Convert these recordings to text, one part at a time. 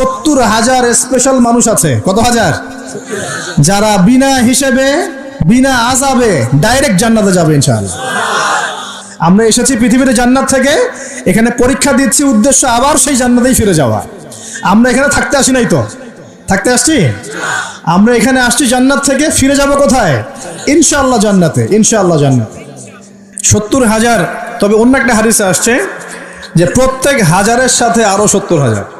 সত্তর হাজার স্পেশাল মানুষ আছে। কত হাজার? যারা বিনা হিসেবে, বিনা আজাবে ডাইরেক্ট জান্নাতে যাবে ইনশাআল্লাহ। আমরা এসেছি পৃথিবীতে জান্নাত থেকে, এখানে পরীক্ষা দিচ্ছি উদ্দেশ্য আবার সেই জান্নাতেই ফিরে যাওয়া। আমরা এখানে থাকতে আসি নাই তো? থাকতে আসছি? আমরা এখানে আসছি জান্নাত থেকে, ফিরে যাব কোথায়? ইনশাআল্লাহ জান্নাতে ইনশাআল্লাহ জান্নাতে। সত্তর হাজার, তবে অন্য একটা হাদিসে আসছে যে প্রত্যেক হাজারের সাথে আরও সত্তর হাজার।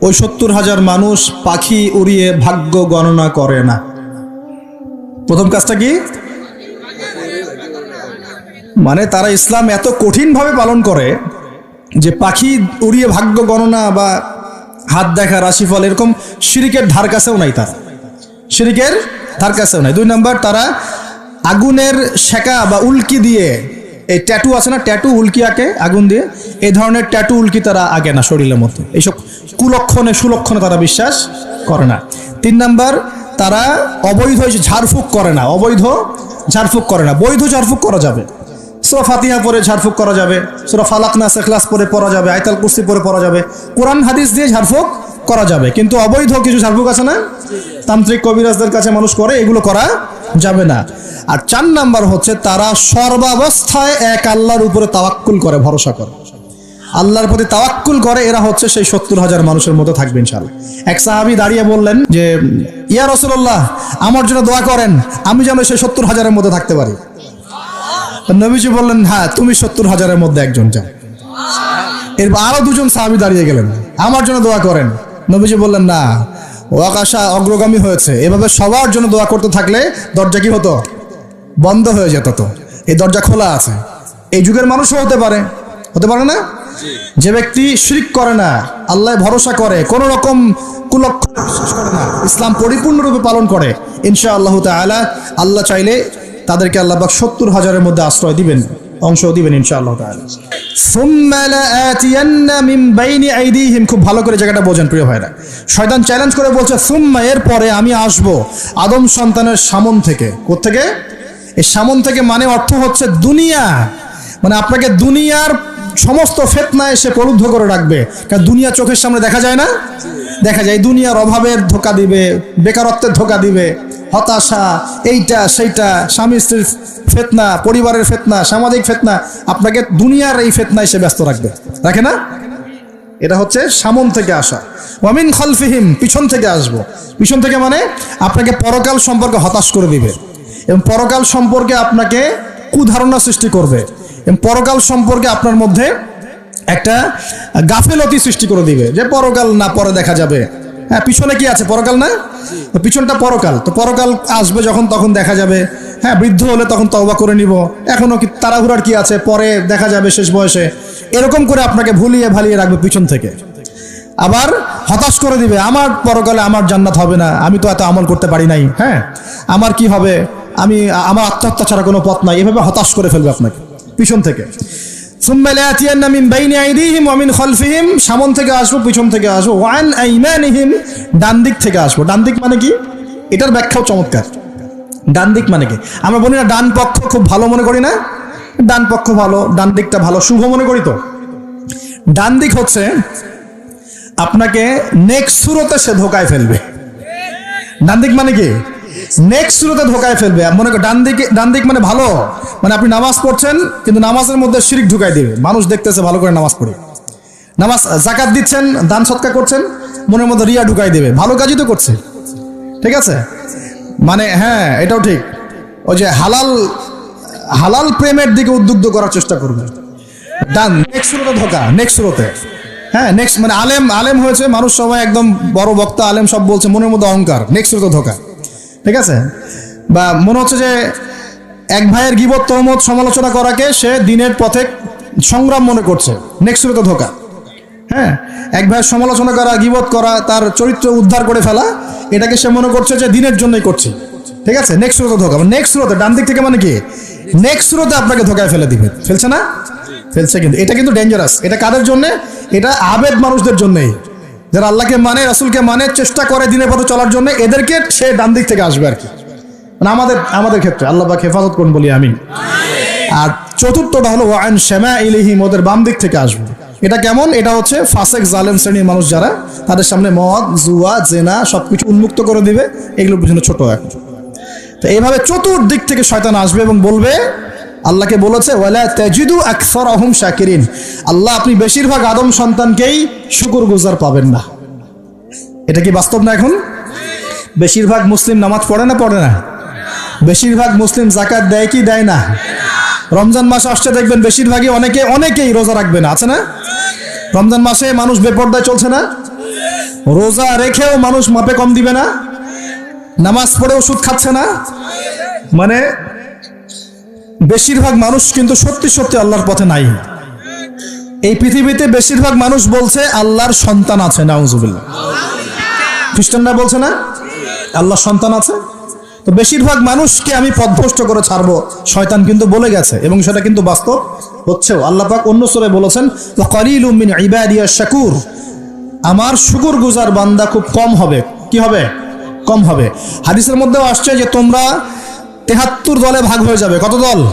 ওই সত্তর হাজার মানুষ পাখি উড়িয়ে ভাগ্য গণনা করে না। প্রথম কাজটা কি? মানে তারা ইসলাম এত কঠিনভাবে পালন করে যে পাখি উড়িয়ে ভাগ্য গণনা বা হাত দেখা, রাশিফল এরকম শিরিকের ধার কাছেও নাই তারা। শিরিকের ধার কাছেও নাই। দুই নাম্বার, তারা আগুনের শেকা বা উল্কি দিয়ে এই ট্যাটু আছে না ট্যাটু উল্কি আঁকে আগুন দিয়ে, এই ধরনের ট্যাটু উল্কি তারা আগে না শরীরের মধ্যে। এইসব কুলক্ষণে, সুলক্ষণে তারা বিশ্বাস করে না। তিন নাম্বার, তারা অবৈধ ঝাড়ফুঁক করে না, অবৈধ ঝাড়ফুঁক করে না। বৈধ ঝাড়ফুঁক করা যাবে। সুরা ফাতিহা পরে ঝাড়ফুঁক করা যাবে, সুরা ফালাক না সেখলাস পরে পড়া যাবে আইতাল কুস্তি পরে পড়া যাবে, কোরআন হাদিস দিয়ে ঝাড়ফুঁক করা যাবে। কিন্তু অবৈধ কিছু ঝাড়ফুঁক আছে না? তান্ত্রিক কবিরাজদের কাছে মানুষ করে, এগুলো করা যাবে না। আর চার নাম্বার হচ্ছে, তারা সর্বাবস্থায় এক আল্লাহর উপরে তাওয়াক্কুল করে, ভরসা করে। আল্লাহর প্রতি তাওয়াক্কুল করে, এরা হচ্ছে সেই সত্তর হাজার মানুষের মধ্যে থাকবে ইনশাল্লাহ এক সাহাবি দাঁড়িয়ে বললেন যে, ইয়া রসুল্লাহ আমার জন্য দোয়া করেন, আমি যেন সেই সত্তর হাজারের মধ্যে থাকতে পারি। নবীজি বললেন হ্যাঁ তুমি সত্তর হাজারের মধ্যে একজন যাও। এরপর আরও দুজন সাহাবি দাঁড়িয়ে গেলেন। আমার জন্য দোয়া করেন। নবীজি বললেন না ও আকাশা অগ্রগামী হয়েছে। এভাবে সবার জন্য দোয়া করতে থাকলে দরজা কি হতো? বন্ধ হয়ে যেত তো। এই দরজা খোলা আছে। এই যুগের মানুষও হতে পারে। হতে পারে না? যে ব্যক্তি শিরিক করে না আল্লাহ ভরসা করে কোন রকম কুলক্ষণ বিশ্বাস করে না ইসলাম পরিপূর্ণরূপে পালন করে ইনশা আল্লাহ তাআলা আল্লাহ চাইলে তাদেরকে আল্লাহ পাক সত্তর হাজারের মধ্যে আশ্রয় দিবেন অংশ দিবেন ইনশা আল্লাহ তাআলা। সুম্মা লাআতিয়ান্না মিন খুব ভালো করে জায়গাটা বোঝেন প্রিয় ভাইরা। শয়তান চ্যালেঞ্জ করে বলছে, সুম্মা এর পরে আমি আসব আদম সন্তানের সামন থেকে। কোত্থেকে? এই সামন থেকে মানে অর্থ হচ্ছে দুনিয়া। মানে আপনাকে দুনিয়ার সমস্ত ফেতনা এসে প্রলুব্ধ করে রাখবে। কারণ দুনিয়া চোখের সামনে দেখা যায় না? দেখা যায় দুনিয়ার অভাবের ধোকা দিবে, বেকারত্বের ধোকা দিবে। হতাশা, এইটা, সেইটা, স্বামী স্ত্রীর ফেতনা, পরিবারের ফেতনা, সামাজিক ফেতনা, আপনাকে দুনিয়ার এই ফেতনা এসে ব্যস্ত রাখবে। রাখে না? এটা হচ্ছে সামন থেকে আসা। ওয়ামিন খলফিহিম, পিছন থেকে আসব। পিছন থেকে মানে আপনাকে পরকাল সম্পর্কে হতাশ করে দিবে। এবং পরকাল সম্পর্কে আপনাকে কুধারণা সৃষ্টি করবে। এবং পরকাল সম্পর্কে আপনার মধ্যে একটা গাফেলতি সৃষ্টি করে দিবে যে পরকাল না, পরে দেখা যাবে। হ্যাঁ পিছনে কি আছে? পরকাল না? পিছনটা পরকাল। তো পরকাল আসবে যখন, তখন দেখা যাবে। হ্যাঁ বৃদ্ধ হলে তখন তওবা করে নিব। এখনও কি তাড়াহুড়ার কি আছে? পরে দেখা যাবে শেষ বয়সে। এরকম করে আপনাকে ভুলিয়ে ভালিয়ে রাখবে পিছন থেকে। আবার হতাশ করে দিবে, আমার পরকালে আমার জান্নাত হবে না। আমি তো এত আমল করতে পারি নাই। হ্যাঁ আমার কি হবে? আমি, আমার আত্মহত্যা ছাড়া কোনো পথ নাই। এভাবে হতাশ করে ফেলবে আপনাকে, পিছন থেকে। সুম্মা লায়াতিয়ান্না মিন বাইনি আইদিহিম ওয়া মিন খালফিহিম সামন থেকে আসব, পিছন থেকে আসব। ওয়ান আইমানিহিম ডান দিক থেকে আসব। ডান দিক মানে কি? এটার ব্যাখ্যাও চমৎকার। ডান দিক মানে কি? আমরা বলি না ডান পক্ষ খুব ভালো মনে করি না? ডান পক্ষ ভালো, ডান দিকটা ভালো, শুভ মনে করি তো? ডান দিক হচ্ছে আপনাকে নেক্সট সুরতে সে ধোকায় ফেলবে। ডান দিক মানে কি? নেক্সট সুরতে ধোকায় ফেলবে। মনে কর, ডান দিকে, ডান দিক মানে ভালো। মানে আপনি নামাজ পড়ছেন, কিন্তু নামাজের মধ্যে শিরিক ঢুকাই দিবে। মানুষ দেখতেছে ভালো করে নামাজ পড়ে। নামাজ জাকাত দিচ্ছেন, দান সৎকার করছেন, মনের মধ্যে রিয়া ঢুকাই দেবে। ভালো কাজই তো করছে। ঠিক আছে? মানে হ্যাঁ এটাও ঠিক। ওই যে হালাল হালাল প্রেমের দিকে উদ্বুদ্ধ করার চেষ্টা করবে। ডান নেক্সট সুরতে ধোকা। নেক্সট সুরতে। হ্যাঁ নেক্সট মানে আলেম আলেম হয়েছে। মানুষ সবাই একদম বড় বক্তা, আলেম সব বলছে, মনের মধ্যে অহংকার। নেক্সট সুরতে ধোকা। ঠিক আছে? বা মনে হচ্ছে যে এক ভাইয়ের গিবত তহমত সমালোচনা করাকে সে দিনের পথে সংগ্রাম মনে করছে। নেক্সট সুরতে ধোকা। হ্যাঁ? এক ভাইয়ের সমালোচনা করা, গিবত করা, তার চরিত্র উদ্ধার করে ফেলা, এটাকে সে মনে করছে যে দিনের জন্যই করছে। ঠিক আছে? নেক্সট স্রোতে ধোকা। নেক্সট স্রোতে ডান দিক থেকে মানে কি? নেক্সট স্রোতে আপনাকে ধোকায় ফেলে দিবে। ফেলছে না? ফেলছে কিন্তু। এটা কিন্তু ডেঞ্জারাস এটা কাদের জন্য? এটা আবেদ মানুষদের জন্যই। যারা আল্লাহকে মানে রাসুলকে মানে চেষ্টা করে দিনের পথে চলার জন্য, এদেরকে সে ডান দিক থেকে আসবে আর কি। মানে আমাদের আমাদের ক্ষেত্রে, আল্লাহ পাক হেফাজত করুন বলি আমি আর চতুর্থটা হলো ওয়ান শ্যামা ইলিহিম ওদের বাম দিক থেকে আসবে। এটা কেমন? এটা হচ্ছে ফাসেক জালেম শ্রেণির মানুষ যারা, তাদের সামনে মদ, জুয়া, জেনা, সবকিছু উন্মুক্ত করে দিবে। এগুলোর পিছনে ছোট এখন। তো এইভাবে চতুর্দিক থেকে শয়তান আসবে এবং বলবে আল্লাহকে বলেছে, ওয়ালা তাজিদু আকসর আহম শাকিরিন। আল্লাহ আপনি বেশিরভাগ আদম সন্তানকেই শুকুর গুজার পাবেন না। এটা কি বাস্তব না এখন? বেশিরভাগ মুসলিম নামাজ পড়ে না পড়ে না? বেশিরভাগ মুসলিম জাকাত দেয় কি দেয় না? রমজান মাস আসছে, দেখবেন বেশিরভাগই অনেকে, অনেকেই রোজা রাখবে না। আছে না? রমজান মাসে মানুষ বেপর্দায় চলছে না? রোজা রেখেও মানুষ মাপে কম দিবে না? নামাজ পড়ে ওষুধ খাচ্ছে না? মানে বেশিরভাগ মানুষ কিন্তু সত্যি সত্যি আল্লাহর পথে নাই। এই পৃথিবীতে বেশিরভাগ মানুষ বলছে আল্লাহর সন্তান আছে, নাউজুবিল্লাহ। খ্রিস্টানরা বলছে না? আল্লাহর সন্তান আছে? তো বেশিরভাগ মানুষকে আমি পথভ্রষ্ট করে ছাড়বো, শয়তান কিন্তু বলে গেছে এবং সেটা কিন্তু বাস্তব হচ্ছেও। আল্লাহ পাক অন্য সরে বলেছেন শাকুর। আমার শুকুর গুজার বান্দা খুব কম হবে। কি হবে? কম হবে। হাদিসের মধ্যেও আসছে যে তোমরা তেহাত্তর দলে ভাগ হয়ে যাবে। কত দল?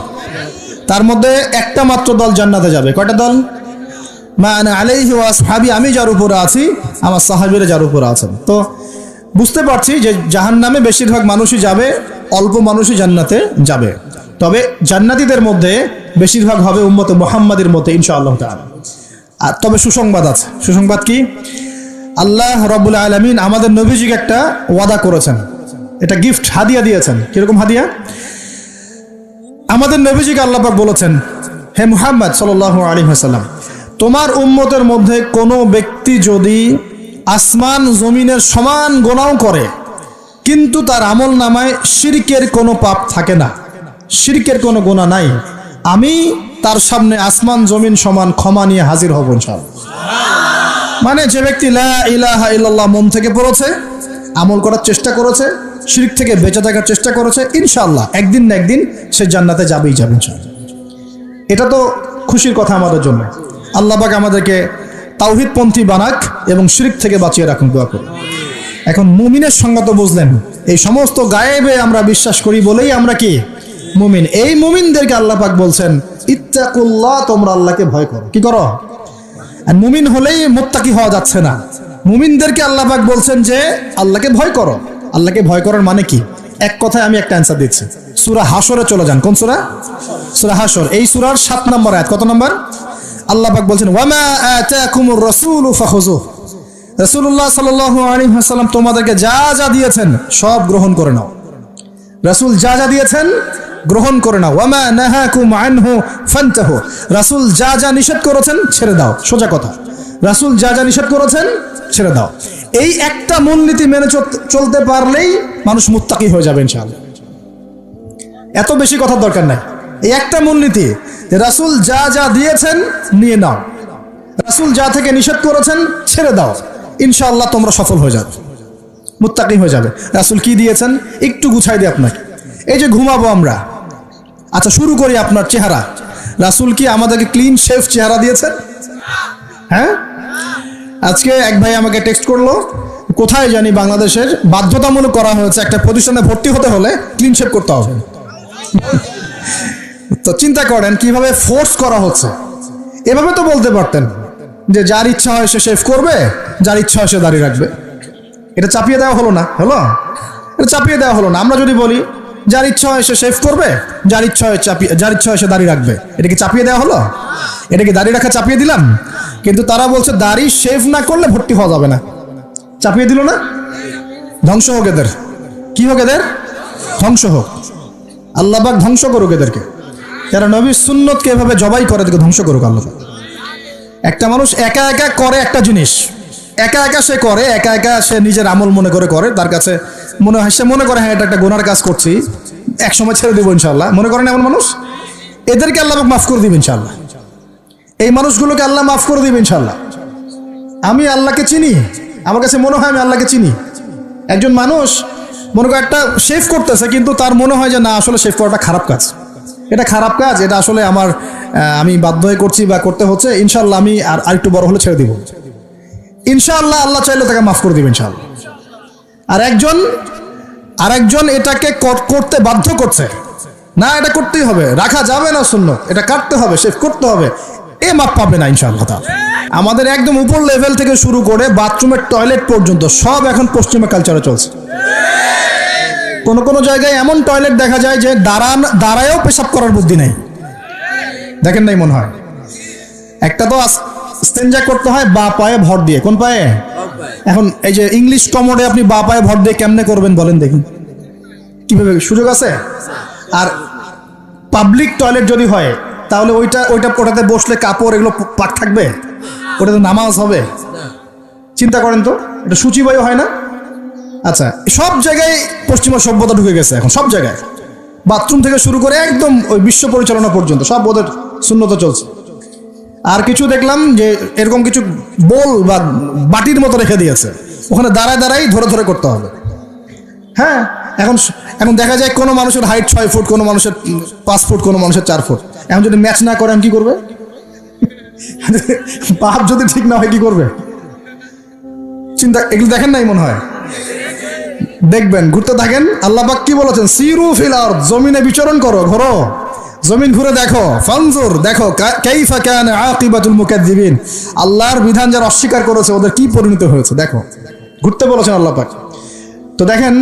তার মধ্যে একটা মাত্র দল জান্নাতে যাবে। কয়টা দল? মানে আলাইহি ওয়া আমি যার উপরে আছি, আমার সাহাবীরা যার উপরে আছেন। তো বুঝতে পারছি যে জাহান নামে বেশিরভাগ মানুষই যাবে, অল্প মানুষই জান্নাতে যাবে। তবে জান্নাতীদের মধ্যে বেশিরভাগ হবে উম্মত মোহাম্মদের মতে ইনশাআল্লাহ তাআলা। আর তবে সুসংবাদ আছে। সুসংবাদ কি? আল্লাহ রব্বুল আলমিন আমাদের নবীজিকে একটা ওয়াদা করেছেন। এটা গিফট হাদিয়া দিয়েছেন। কীরকম হাদিয়া? আমাদের নবীজিকে আল্লাপাক বলেছেন, হে মুহাম্মদ সাল আলী হাসাল্লাম তোমার উম্মতের মধ্যে কোনো ব্যক্তি যদি আসমান জমিনের সমান গোনাও করে, কিন্তু তার আমল নামায় শিরকের কোনো পাপ থাকে না। শিরকের কোনো গোনা নাই। আমি তার সামনে আসমান জমিন সমান ক্ষমা নিয়ে হাজির হব ইনশাআল্লাহ। মানে যে ব্যক্তি লা ইলাহা ইল্লাল্লাহ মন থেকে পড়েছে, আমল করার চেষ্টা করেছে শিরক থেকে বেঁচে থাকার চেষ্টা করেছে, ইনশাআল্লাহ। একদিন না একদিন সে জান্নাতে যাবেই যাবে এটা তো খুশির কথা আমাদের জন্য। আল্লাহ পাক আমাদেরকে তাওহিদপন্থী বানাক এবং শিরিক থেকে বাঁচিয়ে রাখুন, দোয়া করুন। এখন মুমিনের সঙ্গে তো বুঝলেন। এই সমস্ত গায়েবে আমরা বিশ্বাস করি বলেই আমরা কি? মুমিন। এই মুমিনদেরকে আল্লাহ পাক বলছেন, ইত্তাকুল্লাহ, তোমরা আল্লাহকে ভয় করো। কি করো? আর মুমিন হলেই মোত্তাকি হওয়া যাচ্ছে না। মুমিনদেরকে আল্লাহ পাক বলছেন যে, আল্লাহকে ভয় করো। আল্লাহকে ভয় করার মানে কি? এক কথায় আমি একটা অ্যান্সার দিচ্ছি। সুরা হাসরে চলে যান। কোন সুরা? সুরা হাসর এই সুরার সাত নম্বর আয়াত কত নম্বর? আল্লাহ পাক বলছেন, ওয়ামা আতাকুমুর রাসূলু ফাখুযু রাসূলুল্লাহ সাল্লাল্লাহু আলাইহি ওয়াসাল্লাম তোমাদেরকে যা যা দিয়েছেন সব গ্রহণ করে নাও। রাসূল যা যা দিয়েছেন গ্রহণ করে নাও। ওয়ামা নাহাকুম আনহু ফান্তাহু। রাসূল যা যা নিষেধ করেছেন ছেড়ে দাও। সোজা কথা। রাসূল যা যা নিষেধ করেছেন ছেড়ে দাও। এই একটা মূলনীতি মেনে চল- চলতে পারলেই মানুষ মুত্তাকি হয়ে যাবে ইনশাআল্লাহ। এত বেশি কথার দরকার নাই। এই একটা মূলনীতি রাসূল যা যা দিয়েছেন নিয়ে নাও। রাসূল যা থেকে নিষেধ করেছেন ছেড়ে দাও। ইনশাআল্লাহ তোমরা সফল হয়ে যাবে। মুত্তাকি হয়ে যাবে। রাসূল কি দিয়েছেন? একটু গুছাই দিই আপনাকে। এই যে ঘুমাবো আমরা। আচ্ছা শুরু করি আপনার চেহারা। রাসূল কি আমাদেরকে ক্লিন শেফ চেহারা দিয়েছেন? হ্যাঁ? আজকে এক ভাই আমাকে টেক্সট করল, কোথায় জানি বাংলাদেশের বাধ্যতামূলক করা হয়েছে, একটা প্রতিষ্ঠানে ভর্তি হতে হলে ক্লিন শেপ করতে হবে। তো চিন্তা করেন কীভাবে ফোর্স করা হচ্ছে। এভাবে তো বলতে পারতেন যে যার ইচ্ছা হয় সে শেভ করবে, যার ইচ্ছা হয় সে দাঁড়িয়ে রাখবে। এটা চাপিয়ে দেওয়া হলো না, হলো? এটা চাপিয়ে দেওয়া হলো না। আমরা যদি বলি যার ইচ্ছা হয় সে শেভ করবে, যার ইচ্ছা হয় চাপিয়ে যার ইচ্ছা হয় সে দাঁড়িয়ে রাখবে। এটা কি চাপিয়ে দেওয়া হলো? এটা কি দাঁড়িয়ে রাখা চাপিয়ে দিলাম? কিন্তু তারা বলছে, দাড়ি শেভ না করলে ভর্তি হওয়া যাবে না। চাপিয়ে দিল না? ধ্বংস হোক এদের। কি হোক এদের? ধ্বংস হোক। আল্লাহবাক ধ্বংস করুক এদেরকে। যারা নবীর সুন্নতকে এভাবে জবাই করে, এদেরকে ধ্বংস করুক আল্লাহ একটা মানুষ একা একা করে একটা জিনিস। একা একা সে করে, একা একা সে নিজের আমল মনে করে করে, তার কাছে মনে হয়, সে মনে করে হ্যাঁ এটা একটা গোনার কাজ করছি এক সময় ছেড়ে দেবো ইনশাল্লাহ মনে করেন এমন মানুষ? এদেরকে আল্লাহ মাফ করে দিবে ইনশাল্লাহ এই মানুষগুলোকে আল্লাহ মাফ করে দিবে ইনশাল্লাহ আমি আল্লাহকে চিনি, আমার কাছে মনে হয় আমি আল্লাহকে চিনি। একজন মানুষ মনে করো একটা শেভ করতেছে, কিন্তু তার মনে হয় যে, না, আসলে শেভ করাটা খারাপ কাজ। এটা খারাপ কাজ, এটা আসলে আমার আমি বাধ্য হয়ে করছি বা করতে হচ্ছে ইনশাল্লাহ আমি আর আরেকটু বড় হলে ছেড়ে দিব। ইনশাআল্লাহ আল্লাহ চাইলে তাকে মাফ করে দিবে ইনশাআল্লাহ। আর একজন আর একজন এটাকে করতে বাধ্য করছে। না, এটা করতেই হবে। রাখা যাবে না শূন্য এটা কাটতে হবে শেভ করতে হবে। এ মাপ পাবে না ইনশাআল্লাহ তাআলা। আমাদের একদম উপর লেভেল থেকে শুরু করে বাথরুমের টয়লেট পর্যন্ত সব এখন পশ্চিমা কালচারে চলছে। কোন কোন জায়গায় এমন টয়লেট দেখা যায় যে দাঁড়ান, দাঁড়ায়ও পেশাব করার বুদ্ধি নেই। দেখেন নাই মনে হয়? একটা তো স্টেঞ্জা করতে হয়, বা পায়ে ভর দিয়ে। কোন পায়ে? এখন এই যে ইংলিশ কমোডে আপনি বা পায়ে ভর দিয়ে কেমনে করবেন বলেন দেখুন কীভাবে? সুযোগ আছে? আর পাবলিক টয়লেট যদি হয়, তাহলে ওইটা ওইটা, ওটাতে বসলে কাপড় এগুলো পাক থাকবে? ওটাতে নামাজ হবে? চিন্তা করেন তো, এটা সূচিবায়ু হয় না? আচ্ছা সব জায়গায় পশ্চিমা সভ্যতা ঢুকে গেছে এখন, সব জায়গায়। বাথরুম থেকে শুরু করে একদম ওই বিশ্ব পরিচালনা পর্যন্ত, সব ওদের শূন্যতা চলছে। আর কিছু দেখলাম যে এরকম কিছু বোল বা বাটির মতো রেখে দিয়েছে। ওখানে দাঁড়ায় দাঁড়াই ধরে ধরে করতে হবে। হ্যাঁ এখন এখন দেখা যায় কোনো মানুষের হাইট ছয় ফুট, কোনো মানুষের পাঁচ ফুট, কোনো মানুষের চার ফুট। এখন যদি ম্যাচ না করেন কি করবে? বাপ যদি ঠিক না হয়, কি করবে? চিন্তা, এগুলো দেখেন নাই মনে হয়? দেখবেন, ঘুরতে থাকেন, আল্লাহ কি বলেছেন? সিরু ফিল জমিনে বিচরণ করো, ঘোরো। জমিন ঘুরে দেখো ফানজুর দেখো কাইফা কান আকিবাতুল মুকাদ্দিবিন। আল্লাহর বিধান যারা অস্বীকার করেছে ওদের কি পরিণত হয়েছে? দেখো ঘুরতে বলেছেন আল্লাহ পাক। তো দেখেন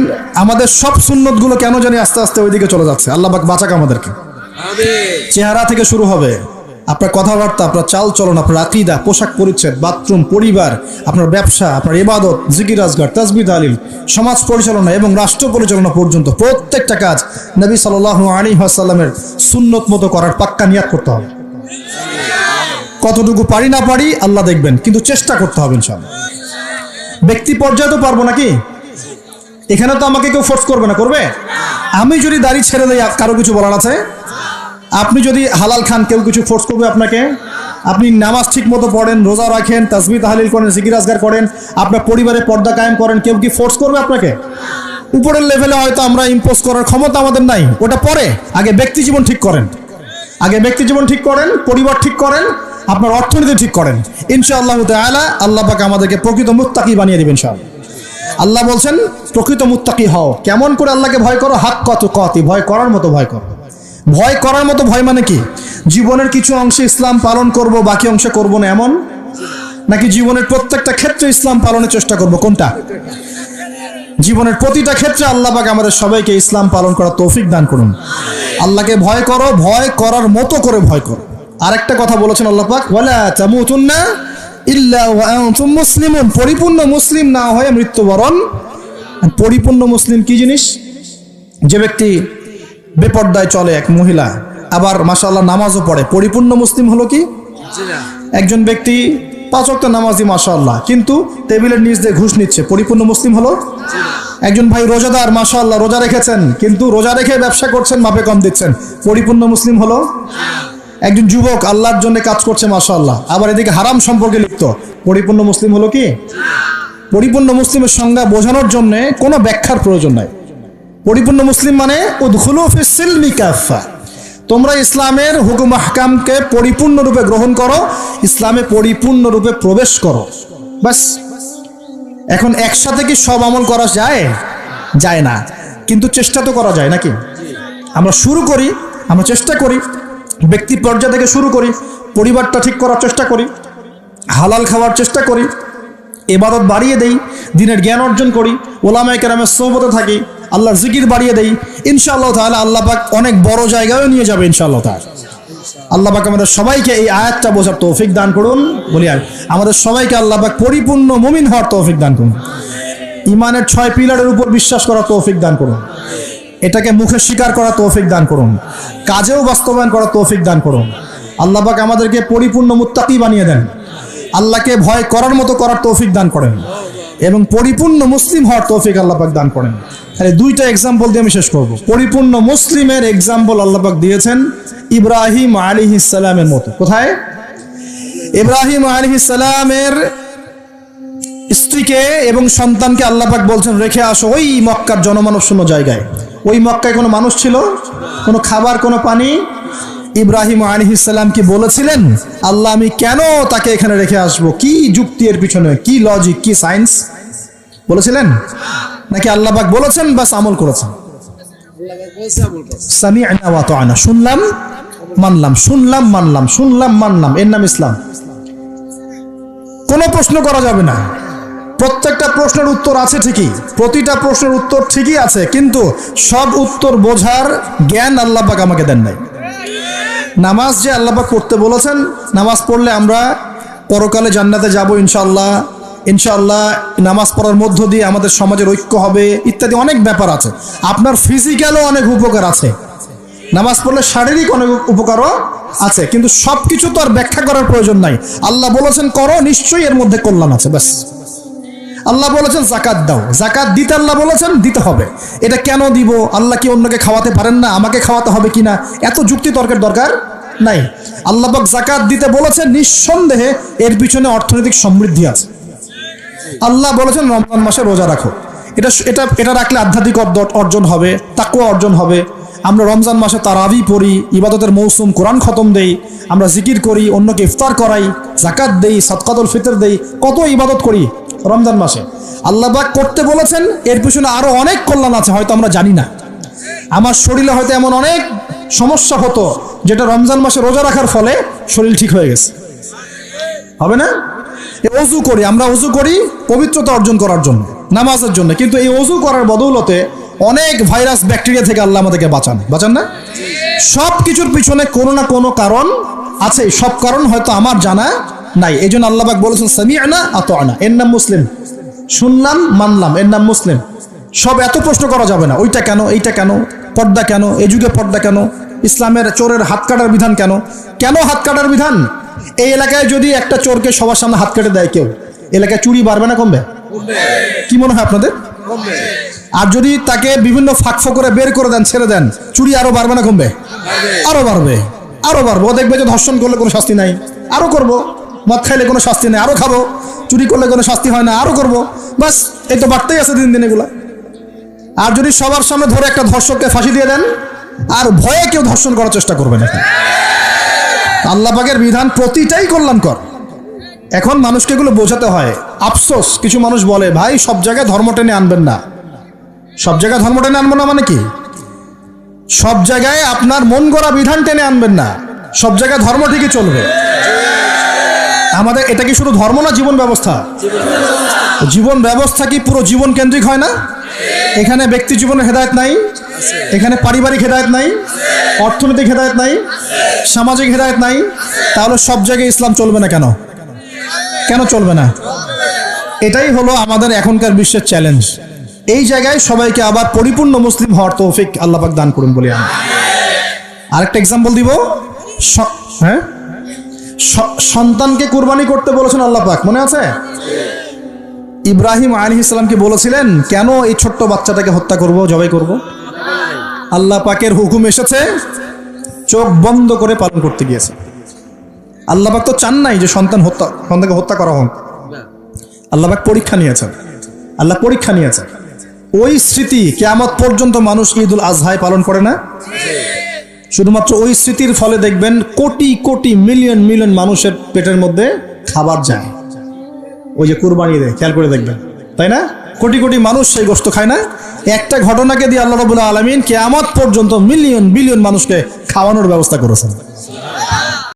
আমাদের সব সুন্নতগুলো কেন জানি আস্তে আস্তে ওইদিকে চলে যাচ্ছে? আল্লাহ পাক বাঁচাক আমাদেরকে। চেহারা থেকে শুরু হবে। আপনার কথাবার্তা, আপনার চাল চলন আপনার আকিদা, পোশাক পরিচ্ছেদ, বাথরুম, পরিবার, আপনার ব্যবসা, আপনার ইবাদত, জিকির আজগার তাজবিদ আলিল সমাজ পরিচালনা এবং রাষ্ট্র পরিচালনা পর্যন্ত প্রত্যেকটা কাজ নবী সাল আলী আসাল্লামের সুন্নত মতো করার পাক্কা নিয়াত করতে হবে। কতটুকু পারি না পারি, আল্লাহ দেখবেন, কিন্তু চেষ্টা করতে হবে ইনশাল্লাহ ব্যক্তি পর্যায়ে তো পারব নাকি? এখানে তো আমাকে কেউ ফোর্স করবে না, করবে? আমি যদি দাড়ি ছেড়ে দেই কারও কিছু বলার আছে? আপনি যদি হালাল খান, কেউ কিছু ফোর্স করবে আপনাকে। আপনি নামাজ ঠিক মতো পড়েন, রোজা রাখেন তাসবি তাহালিল করেন, জিকির আজগার করেন, আপনার পরিবারে পর্দা কায়েম করেন, কেউ কি ফোর্স করবে আপনাকে? উপরের লেভেলে হয়তো আমরা ইম্পোজ করার ক্ষমতা আমাদের নাই, ওটা পরে। আগে ব্যক্তি জীবন ঠিক করেন। আগে ব্যক্তি জীবন ঠিক করেন, পরিবার ঠিক করেন, আপনার অর্থনীতি ঠিক করেন। ইনশাআল্লাহ তাআলা আল্লাহ পাক আমাদেরকে প্রকৃত মুত্তাকি বানিয়ে দিবেন ইনশাআল্লাহ। আল্লাহ বলছেন, প্রকৃত মুত্তাকি হও। কেমন করে আল্লাহকে ভয় করো? হাক কত কতি ভয় করার মতো ভয় করো। ভয় করার মতো ভয় মানে কি? জীবনের কিছু অংশে ইসলাম পালন করব, বাকি অংশে করব না এমন? নাকি জীবনের প্রত্যেকটা ক্ষেত্রে ইসলাম পালনের চেষ্টা করব? কোনটা? জীবনের প্রতিটা ক্ষেত্রে আল্লাহ পাক আমাদের সবাইকে ইসলাম পালন করার তৌফিক দান করুন। আল্লাহকে ভয় করো, ভয় করার মতো করে ভয় করো। আরেকটা কথা বলেছেন আল্লাহ পাক, ওয়ালা তামুতুন্না ইল্লা ওয়া আনতুম মুসলিমুন। পরিপূর্ণ মুসলিম না হয়ে মৃত্যুবরণ। পরিপূর্ণ মুসলিম কি জিনিস? যে ব্যক্তি বেপর্দায় চলে এক মহিলা। আবার মাশাআল্লাহ নামাজও পড়ে। পরিপূর্ণ মুসলিম হলো কি? একজন ব্যক্তি পাঁচ ওয়াক্ত নামাজি মাশাআল্লাহ। কিন্তু টেবিলের নিচ দিয়ে ঘুষ নিচ্ছে। পরিপূর্ণ মুসলিম হলো? একজন ভাই রোজাদার মাশাআল্লাহ রোজা রেখেছেন। কিন্তু রোজা রেখে ব্যবসা করছেন মাপে কম দিচ্ছেন। পরিপূর্ণ মুসলিম হলো? একজন যুবক আল্লাহর জন্য কাজ করছে মাশাআল্লাহ। আবার এদিকে হারাম সম্পর্কে লিপ্ত। পরিপূর্ণ মুসলিম হলো কি? পরিপূর্ণ মুসলিমের সংজ্ঞা বোঝানোর জন্য কোনো ব্যাখ্যার প্রয়োজন নাই। পরিপূর্ণ মুসলিম মানে তোমরা ইসলামের হুকুম আহকামকে পরিপূর্ণরূপে গ্রহণ করো, ইসলামে পরিপূর্ণরূপে প্রবেশ করো। বাস, এখন একসাথে কি সব আমল করা যায়? যায় না। কিন্তু চেষ্টা তো করা যায় নাকি? আমরা শুরু করি, আমরা চেষ্টা করি ব্যক্তি পর্যায় থেকে শুরু করি, পরিবারটা ঠিক করার চেষ্টা করি, হালাল খাওয়ার চেষ্টা করি, এবাদত বাড়িয়ে দেই, দিনের জ্ঞান অর্জন করি, ওলামায় কেরামের সোহবতে থাকি আল্লাহর জিকির বাড়িয়ে দেই। ইনশাআল্লাহ তাহলে আল্লাহ পাক অনেক বড় জায়গায়ও নিয়ে যাবে ইনশাআল্লাহ তাহলে আল্লাহ পাক আমাদের সবাইকে এই আয়াতটা বোঝার তৌফিক দান করুন। বলি আর, আমাদের সবাইকে আল্লাহ পাক পরিপূর্ণ মুমিন হওয়ার তৌফিক দান করুন। ইমানের ছয় পিলারের উপর বিশ্বাস করার তৌফিক দান করুন। এটাকে মুখে স্বীকার করার তৌফিক দান করুন। কাজেও বাস্তবায়ন করার তৌফিক দান করুন। আল্লাহ পাক আমাদেরকে পরিপূর্ণ মুত্তাকি বানিয়ে দেন। আল্লাহকে ভয় করার মতো করার তৌফিক দান করেন। এবং পরিপূর্ণ মুসলিম হওয়ার তৌফিক আল্লাহ পাক দান করেন। তাহলে দুইটা এক্সাম্পল দিয়ে আমি শেষ করব। পরিপূর্ণ মুসলিমের এক্সাম্পল আল্লাহ পাক দিয়েছেন ইব্রাহিম আলী ইসালামের মতো। কোথায়? ইব্রাহিম আলী ইসালামের স্ত্রীকে এবং সন্তানকে আল্লাপাক বলছেন, রেখে আসো ওই মক্কার জনমানব শূন্য জায়গায়। ওই মক্কায় কোনো মানুষ ছিল? কোনো খাবার, কোনো পানি? ইব্রাহিম আলহিসাল্লাম কি বলেছিলেন? আল্লাহ, আমি কেন তাকে এখানে রেখে আসব? কি যুক্তি এর পিছনে? কি লজিক কি সায়েন্স বলেছিলেন? নাকি আল্লাহবাক বলেছেন? বাস আমল করেছেন। শুনলাম, মানলাম শুনলাম মানলাম শুনলাম, মানলাম। এর নাম ইসলাম। কোনো প্রশ্ন করা যাবে না। প্রত্যেকটা প্রশ্নের উত্তর আছে ঠিকই। প্রতিটা প্রশ্নের উত্তর ঠিকই আছে, কিন্তু সব উত্তর বোঝার জ্ঞান আল্লাহ পাক আমাকে দেন নাই। নামাজ যে আল্লাহ করতে বলেছেন, নামাজ পড়লে আমরা পরকালে জান্নাতে যাব ইনশাল্লাহ ইনশাআল্লাহ নামাজ পড়ার মধ্য দিয়ে আমাদের সমাজের ঐক্য হবে, ইত্যাদি অনেক ব্যাপার আছে। আপনার ফিজিক্যালও অনেক উপকার আছে। নামাজ পড়লে শারীরিক অনেক উপকারও আছে, কিন্তু সব কিছু তো আর ব্যাখ্যা করার প্রয়োজন নাই। আল্লাহ বলেছেন, করো, নিশ্চয়ই এর মধ্যে কল্যাণ আছে। ব্যাস। আল্লাহ বলেছেন, জাকাত দাও। জাকাত দিতে আল্লাহ বলেছেন, দিতে হবে। এটা কেন দিব? আল্লাহ কি অন্যকে খাওয়াতে পারেন না? আমাকে খাওয়াতে হবে কিনা এত যুক্তি তর্কের দরকার নাই। আল্লাহ জাকাত দিতে বলেছেন, নিঃসন্দেহে এর পিছনে অর্থনৈতিক সমৃদ্ধি আছে। আল্লাহ বলেছেন, রমজান মাসে রোজা রাখো। এটা এটা এটা রাখলে আধ্যাত্মিক অর্জন হবে তাকুয়া অর্জন হবে। আমরা রমজান মাসে তারাবি পড়ি, ইবাদতের মৌসুম, কোরআন খতম দেই, আমরা জিকির করি, অন্যকে ইফতার করাই, জাকাত দেই সৎকাতুল ফিতর দেই, কত ইবাদত করি। রমজান মাসে। আল্লাহবাক করতে বলেছেন, এর পিছনে আরও অনেক কল্যাণ আছে, হয়তো আমরা জানি না। আমার শরীরে হয়তো এমন অনেক সমস্যা হতো, যেটা রমজান মাসে রোজা রাখার ফলে শরীর ঠিক হয়ে গেছে। হবে না? অজু করি, আমরা অজু করি পবিত্রতা অর্জন করার জন্য, নামাজের জন্য। কিন্তু এই অজু করার বদৌলতে অনেক ভাইরাস, ব্যাকটেরিয়া থেকে আল্লাহ আমাদেরকে বাঁচান। বাঁচান না? সব কিছুর পিছনে কোনো না কোনো কারণ আছে। সব কারণ হয়তো আমার জানা নাই। এই জন্য আল্লাহবাক বলেছেন সামি আনা আত আনা এর নাম মুসলিম। শুনলাম মানলাম, এর নাম মুসলিম। সব এত প্রশ্ন করা যাবে না, ওইটা কেন, এইটা কেন, পর্দা কেন এ যুগে পর্দা কেন, ইসলামের চোরের হাত কাটার বিধান কেন? কেন হাত কাটার বিধান? এই এলাকায় যদি একটা চোরকে সবার সামনে হাত কেটে দেয় কেউ, এলাকায় চুরি বাড়বে না কমবে? কি মনে হয় আপনাদের? আর যদি তাকে বিভিন্ন ফাঁক করে বের করে দেন, ছেড়ে দেন, চুরি আরও বাড়বে না কমবে? আরও বাড়বে আরও বাড়বে। ও দেখবে যে ধর্ষণ করলে কোনো শাস্তি নাই। আরও করব। মদ খাইলে কোনো শাস্তি নেই, আরও খাব। চুরি করলে কোনো শাস্তি হয় না আরও করব। বাস, এই তো বাড়তেই আছে দিন দিন এগুলা। আর যদি সবার সামনে ধরে একটা ধর্ষককে ফাঁসি দিয়ে দেন, আর ভয়ে কেউ ধর্ষণ করার চেষ্টা করবে না। আল্লাহ পাকের বিধান প্রতিটাই কল্যাণকর। এখন মানুষকে এগুলো বোঝাতে হয়। আফসোস, কিছু মানুষ বলে, ভাই, সব জায়গায় ধর্ম টেনে আনবেন না। সব জায়গায় ধর্ম টেনে আনব না মানে কি? সব জায়গায় আপনার মন গড়া বিধান টেনে আনবেন না। সব জায়গায় ধর্ম ঠিকই চলবে। আমাদের, এটা কি শুধু ধর্ম না জীবন ব্যবস্থা? জীবন ব্যবস্থা কি পুরো জীবন কেন্দ্রিক হয় না? এখানে ব্যক্তি জীবনের হেদায়ত নাই, এখানে পারিবারিক হেদায়ত নাই, অর্থনৈতিক হেদায়ত নাই, সামাজিক হেদায়ত নাই, তাহলে সব জায়গায় ইসলাম চলবে না কেন? কেন চলবে না? এটাই হলো আমাদের এখনকার বিশ্বের চ্যালেঞ্জ এই জায়গায় সবাইকে আবার পরিপূর্ণ মুসলিম হওয়ার তৌফিক আল্লাহ পাক দান করুন বলি আমি। আরেকটা এক্সাম্পল দিব। হ্যাঁ? সন্তানকে কুরবানি করতে বলেছেন আল্লাহ পাক, মনে আছে? ইব্রাহিম আলী ইসলামকে বলেছিলেন, কেন এই ছোট্ট বাচ্চাটাকে হত্যা করব, জবাই করব? আল্লাহ পাকের হুকুম এসেছে, চোখ বন্ধ করে পালন করতে গিয়েছে। আল্লাহ পাক তো চান নাই যে সন্তান হত্যা, সন্তানকে হত্যা করা হোক। আল্লাহ পাক পরীক্ষা নিয়েছেন, আল্লাহ পরীক্ষা নিয়েছেন। ওই স্মৃতি কেয়ামত পর্যন্ত মানুষ ঈদুল আজহায় পালন করে না? শুধুমাত্র ওই স্মৃতির ফলে দেখবেন কোটি কোটি মিলিয়ন মিলিয়ন মানুষের পেটের মধ্যে খাবার যায়। ওই যে কুরবানি দেয়, খেয়াল করে দেখবেন। তাই না? কোটি কোটি মানুষ সেই গোস্ত খায় না। একটা ঘটনাকে দিয়ে আল্লাহ রবুল্লাহ আলমিন কেয়ামত পর্যন্ত মিলিয়ন, বিলিয়ন মানুষকে খাওয়ানোর ব্যবস্থা করেছেন।